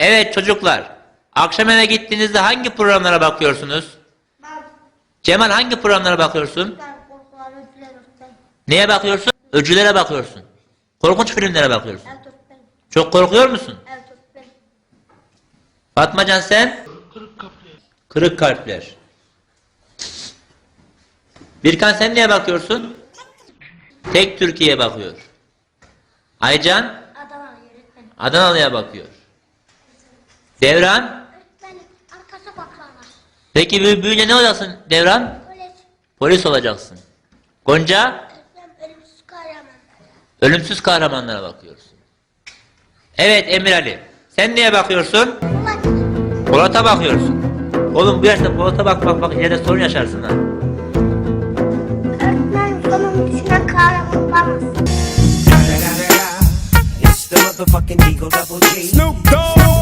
Evet çocuklar. Akşam eve gittiğinizde hangi programlara bakıyorsunuz? Ben, Cemal hangi programlara bakıyorsun? ben korkular. Neye bakıyorsun? Öcülere bakıyorsun. Korkunç filmlere bakıyorsun. Çok korkuyor musun? Fatmacan sen? Kırık kalpler. Birkan sen neye bakıyorsun? Tek Türkiye bakıyor. Aycan. Adanalı'ya bakıyor. Devran peki büyü- büyüyünce ne olacaksın Devran? Polis. Polis olacaksın. Gonca Öğretmenim ölümsüz kahraman. ölümsüz kahramanlara bakıyorsun. Evet Emir Ali sen neye bakıyorsun? Ulan. Polat'a bakıyorsun. Oğlum bu yaşta Polat'a bak bak bak ileride sorun yaşarsın ha. Öğretmenim sonunu düşünen kahraman olamaz. Snoop Dogg.